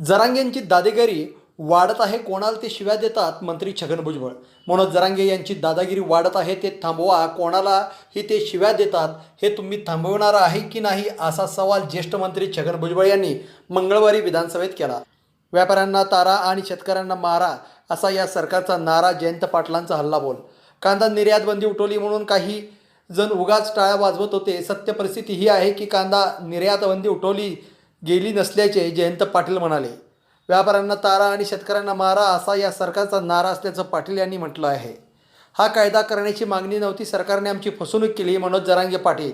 जरांगेंची दादेगिरी वाढत आहे कोणाला ते शिव्या देतात? मंत्री छगन भुजबळ. मनोज जरांगे यांची दादागिरी वाढत आहे ते थांबवा. कोणाला ही ते शिव्या देतात हे तुम्ही थांबवणार आहे की नाही असा सवाल ज्येष्ठ मंत्री छगन भुजबळ यांनी मंगळवारी विधानसभेत केला. व्यापाऱ्यांना तारा आणि शेतकऱ्यांना मारा असा या सरकारचा नारा जयंत पाटलांचा हल्लाबोल. कांदा निर्यात बंदी उठवली म्हणून काही जण उगाच टाळ्या वाजवत होते. सत्य परिस्थिती ही आहे की कांदा निर्यात बंदी उठवली गेली नसल्याचे जयंत पाटील म्हणाले. व्यापाऱ्यांना तारा आणि शेतकऱ्यांना मारा असा या सरकारचा नारा असल्याचं पाटील यांनी म्हटलं आहे. हा कायदा करण्याची मागणी नव्हती सरकारने आमची फसवणूक केली मनोज जरांगे पाटील.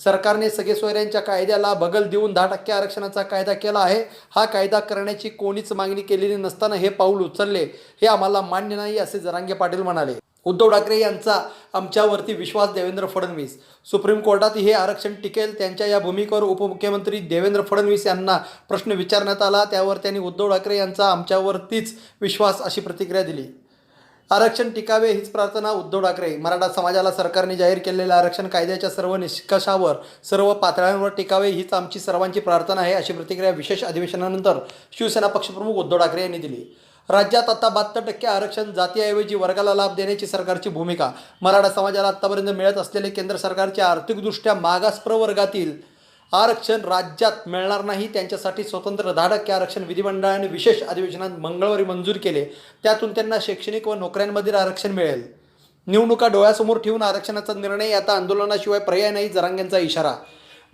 सरकारने सगळे सोयऱ्यांच्या कायद्याला बगल देऊन दहा टक्के आरक्षणाचा कायदा केला आहे. हा कायदा करण्याची कोणीच मागणी केलेली नसताना हे पाऊल उचलले हे आम्हाला मान्य नाही असे जरांगे पाटील म्हणाले. उद्धव ठाकरे यांचा आमच्यावरती विश्वास देवेंद्र फडणवीस. सुप्रीम कोर्टात हे आरक्षण टिकेल त्यांच्या या भूमिकेवर उपमुख्यमंत्री देवेंद्र फडणवीस यांना प्रश्न विचारण्यात आला. त्यावर त्यांनी उद्धव ठाकरे यांचा आमच्यावरतीच विश्वास अशी प्रतिक्रिया दिली. आरक्षण टिकावे हीच प्रार्थना उद्धव ठाकरे मराठा समाजाला सरकारने जाहीर केलेल्या आरक्षण कायद्याच्या सर्व निष्कषावर सर्व पातळ्यांवर टिकावे हीच आमची सर्वांची प्रार्थना आहे अशी प्रतिक्रिया विशेष अधिवेशनानंतर शिवसेना पक्षप्रमुख उद्धव ठाकरे यांनी दिली. राज्यात आता बहात्तर टक्के आरक्षण जातीऐवजी वर्गाला लाभ देण्याची सरकारची भूमिका. मराठा समाजाला आत्तापर्यंत मिळत असलेले केंद्र सरकारचे आर्थिकदृष्ट्या मागास प्रवर्गातील आरक्षण राज्यात मिळणार नाही. त्यांच्यासाठी स्वतंत्र दहा टक्के आरक्षण विधिमंडळाने विशेष अधिवेशनात मंगळवारी मंजूर केले. त्यातून त्यांना शैक्षणिक व नोकऱ्यांमधील आरक्षण मिळेल. निवडणुका डोळ्यासमोर ठेवून आरक्षणाचा निर्णय आता आंदोलनाशिवाय पर्याय नाही जरांग्यांचा इशारा.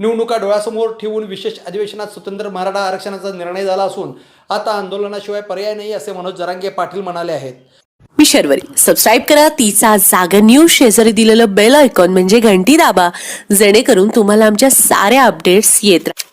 निवडणुका डोळ्यासमोर ठेवून विशेष अधिवेशनात स्वतंत्र मराठा आरक्षणाचा निर्णय झाला असून आता आंदोलनाशिवाय पर्याय नाही असे मनोज जरांगे पाटील म्हणाले आहेत. मी शर्वरी. सबस्क्राईब करा. तिचा जागा न्यूज शेजारी दिलेलं बेल आयकॉन म्हणजे घंटी दाबा. जेणेकरून तुम्हाला आमच्या साऱ्या अपडेट्स येत राहतील